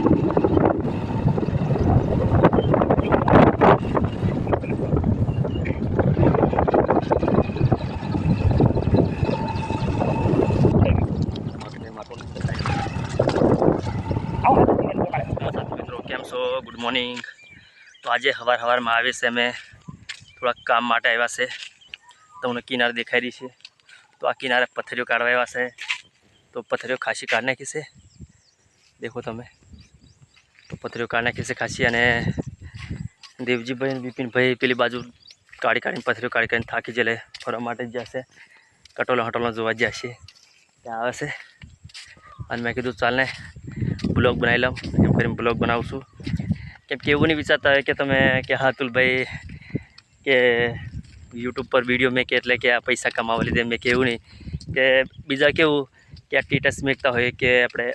Good morning તો આજે સવાર સવારમાં આવે છે, અમે થોડાક કામ માટે આવ્યા છે. તમને કિનારે દેખાઈ રહી છે. તો આ કિનારે પથ્થરીઓ કાઢવા આવ્યા છે. તો પથ્થરીઓ ખાસી કાઢી નાખી છે. દેખો તમે. તો પથ્થરીઓ કાઢી નાખી છે ખાસી અને દેવજીભાઈ અને બિપિનભાઈ પેલી બાજુ કાઢી કાઢીને પથરીઓ કાઢી કાઢીને થાકી જલે ફરવા માટે જ જશે. કટોલો હટોલો જોવા જશે. ત્યાં આવે છે. અને મેં કીધું ચાલને બ્લોગ બનાવી લઉં. એમ કરીને બ્લોગ બનાવું છું કેમ કે એવું નહીં વિચારતા હોય કે તમે કે હા અતુલભાઈ કે યુટ્યુબ પર વીડિયો મેં કે એટલે કે આ પૈસા કમાવા લીધે મેં કે એવું નહીં. કે બીજા કેવું કે આ ટીટસ મેકતા હોય કે આપણે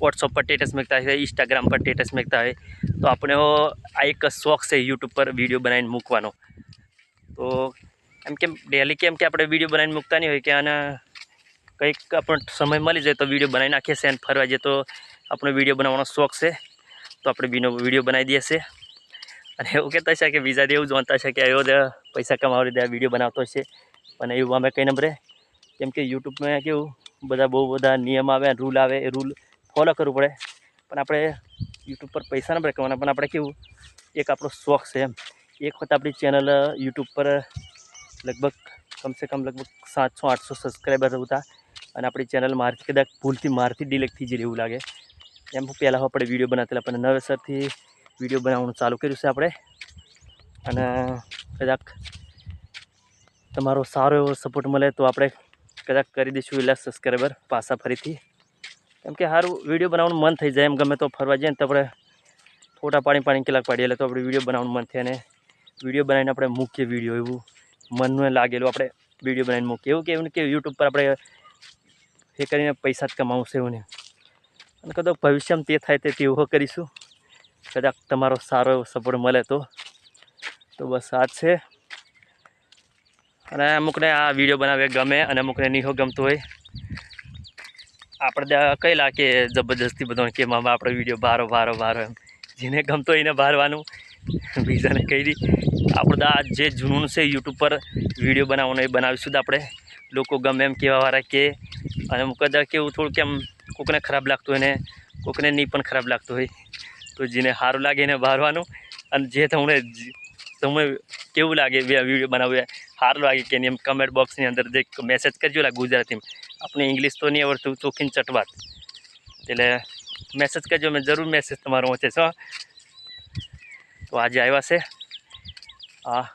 વોટ્સઅપ પર સ્ટેટસ મેકતા હોય ઇન્સ્ટાગ્રામ પર સ્ટેટસ મેકતા હોય, તો આપણે આ એક શોખ છે યુટ્યુબ પર વીડિયો બનાવીને મૂકવાનો. તો એમ કેમ ડેલી કેમ કે આપણે વીડિયો બનાવીને મૂકતા નહીં હોય કે આના કંઈક આપણો સમય મળી જાય તો વીડિયો બનાવી નાખીએ છીએ અને ફરવા જઈએ તો આપણો વીડિયો બનાવવાનો શોખ છે. તો આપણે બીનો વીડિયો બનાવી દઈએ છીએ. અને એવું કહેતા છે કે બીજા એવું જાણતા છે કે એવો પૈસા કમાવા લીધે આ વીડિયો બનાવતો છે પણ એવું અમે કંઈ નંબરે, કેમ કે યુટ્યુબમાં કેવું, બધા બહુ બધા નિયમ આવે રૂલ આવે એ રૂલ ફોલો કરવું પડે. પણ આપણે યુટ્યુબ પર પૈસા ન કમાવાના પણ આપણે કેવું, એક આપણો શોખ છે એમ. એક વખત આપણી ચેનલ યુટ્યુબ પર લગભગ કમસે કમ લગભગ સાતસો, આઠસો સબસ્ક્રાઈબર હતા અને આપણી ચેનલ મારથી કદાચ ભૂલથી મારથી ડિલેક્ટ થઈ જાય એવું લાગે. એમ પહેલાં આપણે વીડિયો બનાવતા પણ નવેસરથી વીડિયો બનાવવાનું ચાલુ કર્યું છે આપણે. અને કદાચ તમારો સારો એવો સપોર્ટ મળે તો આપણે કદાચ કરી દઈશું એટલા સબસ્ક્રાઈબર પાછા ફરીથી. કેમ કે સારું વીડિયો બનાવવાનું મન થઈ જાય. એમ ગમે તો ફરવા જઈએ ને તો આપણે ફોટા પાણી પાણી કલાક પાડીએ. એટલે તો આપણે વીડિયો બનાવવાનું મન થાય. અને વીડિયો બનાવીને આપણે મૂકીએ વીડિયો એવું. મનને લાગેલું આપણે વીડિયો બનાવીને મૂકીએ. એવું કે એવું કે યુટ્યુબ પર આપણે એ કરીને પૈસા જ કમાવશે એવું ને. અને કદાચ ભવિષ્યમાં તે થાય તે તેવું કરીશું. કદાચ તમારો સારો એવો સપોર્ટ મળે તો. તો બસ આ છે. અને અમુકને આ વીડિયો બનાવે ગમે અને અમુકને નહીં ગમતો હોય. આપણે કહેલા કે જબરજસ્તી બધો કે મામા આપણો વીડિયો બારો બારો બારો એમ. જેને ગમતો એને બારવાનું બીજાને કહી આપણે આ જે જૂનું છે યુટ્યુબ પર વીડિયો બનાવવાનો, એ બનાવીશું તો આપણે. લોકો ગમે એમ કહેવાવાળા કે, અને કદાચ કેવું થોડું કેમ કોકને ખરાબ લાગતું હોય ને, કોકને નહીં પણ ખરાબ લાગતું હોય, તો જેને સારું લાગે એને બહારવાનું અને જે તમને તમને કેવું લાગે વીડિયો બનાવવું, સારું લાગે કે એની એમ કમેન્ટ બોક્સની અંદર જે મેસેજ કરજો લા ગુજરાતીમાં. આપણે ઇંગ્લિશ તો નહીં આવડતું ચોખ્ખીને ચટવાત એટલે મેસેજ કરજો, મેં જરૂર મેસેજ તમારો પહોંચે છો તો આજે આવ્યા છે. આ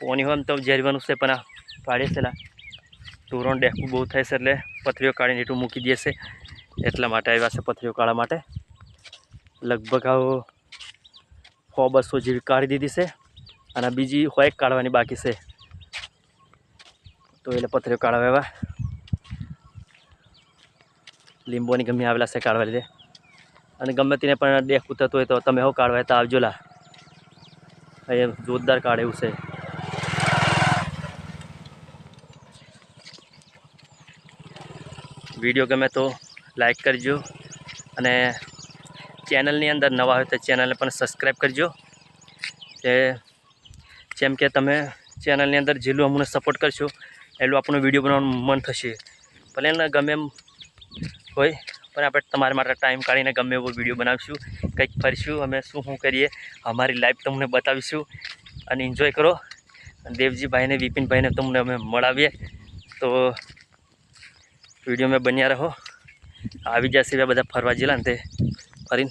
પોની હોય તો ઝેરવાનું છે, પણ આ પાડીએ છે લા. ધોરણ ડેકું બહુ થાય છે એટલે પથરીઓ કાઢીને એટલું મૂકી દે છે. એટલા માટે આવ્યા છે પથરીઓ કાઢવા માટે. લગભગ આવો સો બસો જેવી કાઢી દીધી છે. અને બીજી હોય કાઢવાની બાકી છે. તો એટલે પથરીઓ કાઢવા આવ્યા. લીંબોની ગમે આવેલા છે કાઢવા લીધે. અને ગમે તેને પણ ડેકું ઉતરતો હોય તો તમે હો કાઢવા તો આવજો લા. એ જોરદાર કાઢ એવું છે. વીડિયો ગમે તો લાઈક કરજો અને ચેનલની અંદર નવા હોય તો ચેનલને પણ સબસ્ક્રાઈબ કરજો. કે જેમ કે તમે ચેનલની અંદર જેટલું અમને સપોર્ટ કરશો, એટલું આપણું વીડિયો બનાવવાનું મન થશે. ભલે ગમે એમ હોય. પણ આપણે તમારા માટે ટાઈમ કાઢીને ગમે એવો વીડિયો બનાવીશું. કંઈક ફરીશું, અમે શું શું કરીએ, અમારી લાઈફ તમને બતાવીશું. અને એન્જોય કરો. દેવજીભાઈને, વિપિનભાઈને તમને અમે મળાવીએ. તો વીડિયો મેં બન્યા રહો. આવી જશે બધા ફરવા જેલા ને તે ફરીને.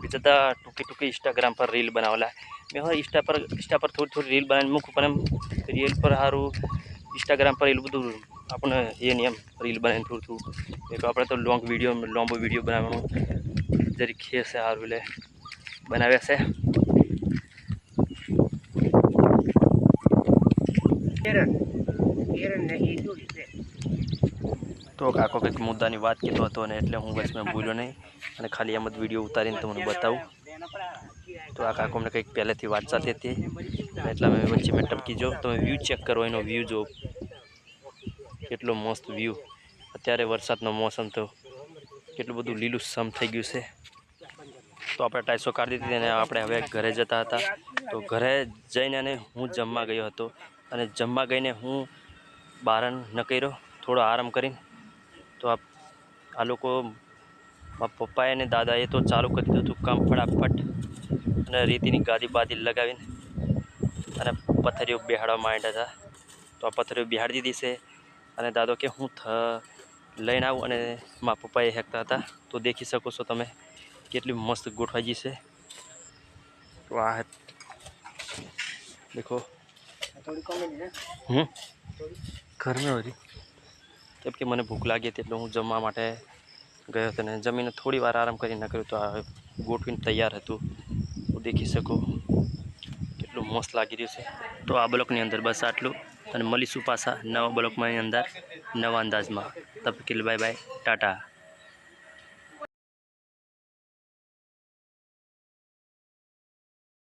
બીજા તો ટૂંકી ટૂંકી ઇન્સ્ટાગ્રામ પર રીલ બનાવેલા મેં હવે ઇન્સ્ટા પર ઇન્સ્ટા પર થોડી થોડી રીલ બનાવીને મૂકું પણ એમ રીલ પર સારું ઇન્સ્ટાગ્રામ પર એટલું બધું આપણે એ નહીં એમ રીલ બનાવીને થોડું થોડું એક આપણે તો લોંગ વીડિયો લાંબો વીડિયો બનાવવાનું ખે છે સારું એટલે બનાવ્યા છે તો કાકો કંઈક મુદ્દાની વાત કીધો હતો અને એટલે હું બસ મેં ભૂલ્યો નહીં અને ખાલી એમ જ વીડિયો ઉતારીને તમને બતાવું તો આ કાકો અમને કંઈક પહેલેથી વાત ચાલતી હતી. એટલા અમે વચ્ચે મેં ટપકી જો. તમે વ્યૂ ચેક કરો, એનો વ્યૂ જો. કેટલો મસ્ત વ્યૂ અત્યારે વરસાદનો મોસમ તો કેટલું બધું લીલું સમ થઈ ગયું છે. તો આપણે ટાઈસો કાઢી દીધી અને આપણે હવે ઘરે જતા હતા. તો ઘરે જઈને અને હું જમવા ગયો હતો. અને જમવા ગઈને હું બારણ ન કર્યો. થોડો આરામ કરીને. તો આ લોકો મારા પપ્પાએ અને દાદાએ તો ચાલુ કરી દીધું કામ ફટાફટ. અને રેતીની ગાદી બાદી લગાવીને અને પથરીઓ બેહાડવા માંડ્યા હતા. તો આ પથરીઓ બિહાડી દીધી છે. અને દાદો કે હું થ લઈને આવું અને મારા પપ્પાએ હેકતા હતા. તો દેખી શકો છો તમે કેટલી મસ્ત ગોઠવાઈ છે. તો આ દેખો હમ. કેમ કે મને ભૂખ લાગી હતી એટલે હું જમવા માટે ગયો હતો ને જમીને થોડી વાર આરામ કરીને કર્યું તો આ ગોઠવીને તૈયાર હતું. હું દેખી શકું કેટલું મસ્ત લાગી રહ્યું છે. તો આ બ્લોકની અંદર બસ આટલું. અને મળીશું પાછા નવા બ્લોકમાં અંદર, નવા અંદાજમાં. તબ બાય બાય. ટાટા.